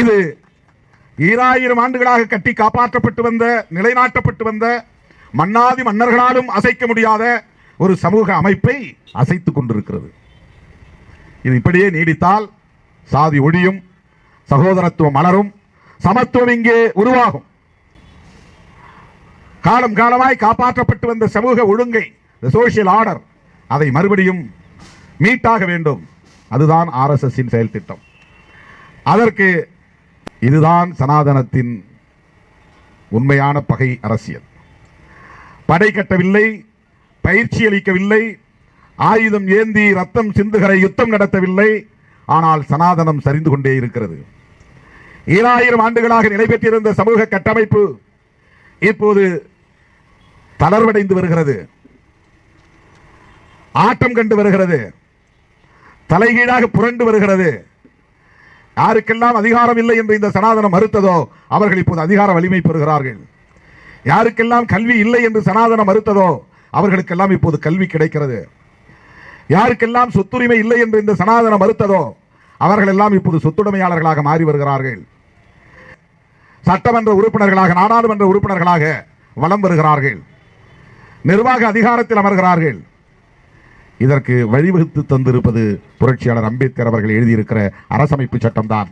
இது ஈராயிரம் ஆண்டுகளாக கட்டி காப்பாற்றப்பட்டு வந்த நிலைநாட்டப்பட்டு வந்த மன்னாதி மன்னர்களாலும் அசைக்க முடியாத ஒரு சமூக அமைப்பை அசைத்துக் கொண்டிருக்கிறது. இது இப்படியே நீடித்தால் சாதி ஒழியும் சகோதரத்துவம் மலரும் சமத்துவம் இங்கே உருவாகும். காலம் காலமாய் காப்பாற்றப்பட்டு வந்த சமூக ஒழுங்கை சோசியல் ஆர்டர் அதை மறுபடியும் மீட்டாக வேண்டும். அதுதான் ஆர்எஸ்எஸ்ஸின் செயல் திட்டம் அதற்கு இதுதான் சனாதனத்தின் உண்மையான பகை அரசியல். படை கட்டவில்லை பயிற்சி அளிக்கவில்லை ஆயுதம் ஏந்தி ரத்தம் சிந்துகிற யுத்தம் நடத்தவில்லை ஆனால் சனாதனம் சரிந்து கொண்டே இருக்கிறது. ஈராயிரம் ஆண்டுகளாக நிலை பெற்றிருந்த சமூக கட்டமைப்பு இப்போது தளர்வடைந்து வருகிறது. ஆட்டம் கண்டு வருகிறது. தலைகீழாக புரண்டு வருகிறது. யாருக்கெல்லாம் அதிகாரம் இல்லை என்று இந்த சனாதனம் மறுத்ததோ அவர்கள் இப்போது அதிகார வலிமை பெறுகிறார்கள். யாருக்கெல்லாம் கல்வி இல்லை என்று சனாதனம் மறுத்ததோ அவர்களுக்கெல்லாம் இப்போது கல்வி கிடைக்கிறது. யாருக்கெல்லாம் சொத்துரிமை இல்லை என்று இந்த சனாதனம் மறுத்ததோ அவர்கள் எல்லாம் இப்போது சொத்துடைமையாளர்களாக மாறி வருகிறார்கள். சட்டமன்ற உறுப்பினர்களாக நாடாளுமன்ற உறுப்பினர்களாக வலம் வருகிறார்கள். நிர்வாக அதிகாரத்தில் அமர்கிறார்கள். இதற்கு வழிவகுத்து தந்திருப்பது புரட்சியாளர் அம்பேத்கர் அவர்கள் எழுதியிருக்கிற அரசமைப்பு சட்டம்தான்.